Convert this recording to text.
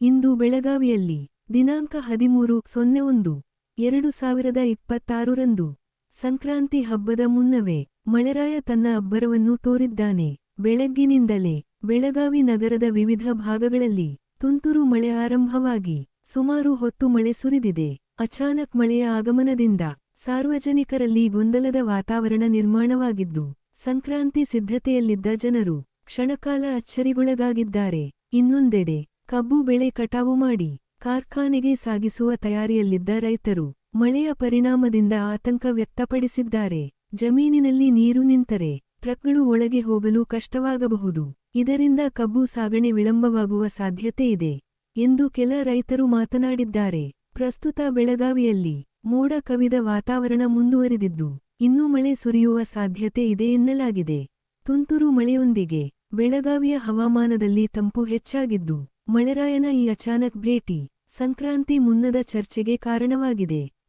ಇಂದು ಬೆಳಗಾವಿಯಲ್ಲಿ ದಿನಾಂಕ ಹದಿಮೂರು ಸೊನ್ನೆ ಒಂದು, ಎರಡು ಸಾವಿರದ ಇಪ್ಪತ್ತಾರರಂದು ಸಂಕ್ರಾಂತಿ ಹಬ್ಬದ ಮುನ್ನವೇ ಮಳೆರಾಯ ತನ್ನ ಅಬ್ಬರವನ್ನು ತೋರಿದ್ದಾನೆ. ಬೆಳಗ್ಗಿನಿಂದಲೇ ಬೆಳಗಾವಿ ನಗರದ ವಿವಿಧ ಭಾಗಗಳಲ್ಲಿ ತುಂತುರು ಮಳೆ ಆರಂಭವಾಗಿ ಸುಮಾರು ಹೊತ್ತು ಮಳೆ ಸುರಿದಿದೆ. ಅಚಾನಕ್ ಮಳೆಯ ಆಗಮನದಿಂದ ಸಾರ್ವಜನಿಕರಲ್ಲಿ ಗೊಂದಲದ ವಾತಾವರಣ ನಿರ್ಮಾಣವಾಗಿದ್ದು, ಸಂಕ್ರಾಂತಿ ಸಿದ್ಧತೆಯಲ್ಲಿದ್ದ ಜನರು ಕ್ಷಣಕಾಲ ಅಚ್ಚರಿಗೊಳಗಾಗಿದ್ದಾರೆ. ಇನ್ನೊಂದೆಡೆ ಕಬ್ಬು ಬೆಳೆ ಕಟಾವು ಮಾಡಿ, ಕಾರ್ಖಾನೆಗೆ ಸಾಗಿಸುವ ತಯಾರಿಯಲ್ಲಿದ್ದ ರೈತರು ಮಳೆಯ ಪರಿಣಾಮದಿಂದ ಆತಂಕ ವ್ಯಕ್ತಪಡಿಸಿದ್ದಾರೆ. ಜಮೀನಿನಲ್ಲಿ ನೀರು ನಿಂತರೆ ಟ್ರಕ್ಗಳು ಒಳಗೆ ಹೋಗಲು ಕಷ್ಟವಾಗಬಹುದು. ಇದರಿಂದ ಕಬ್ಬು ಸಾಗಣೆ ವಿಳಂಬವಾಗುವ ಸಾಧ್ಯತೆ ಇದೆ ಎಂದು ಕೆಲ ರೈತರು ಮಾತನಾಡಿದ್ದಾರೆ. ಪ್ರಸ್ತುತ ಬೆಳಗಾವಿಯಲ್ಲಿ ಮೋಡ ಕವಿದ ವಾತಾವರಣ ಮುಂದುವರಿದಿದ್ದು, ಇನ್ನೂ ಮಳೆ ಸುರಿಯುವ ಸಾಧ್ಯತೆ ಇದೆ ಎನ್ನಲಾಗಿದೆ. ತುಂತುರು ಮಳೆಯೊಂದಿಗೆ ಬೆಳಗಾವಿಯ ಹವಾಮಾನದಲ್ಲಿ ತಂಪು ಹೆಚ್ಚಾಗಿದ್ದು ಮಳೆರಾಯನ ಈ ಅಚಾನಕ್ ಭೇಟಿ ಸಂಕ್ರಾಂತಿ ಮುನ್ನದ ಚರ್ಚೆಗೆ ಕಾರಣವಾಗಿದೆ.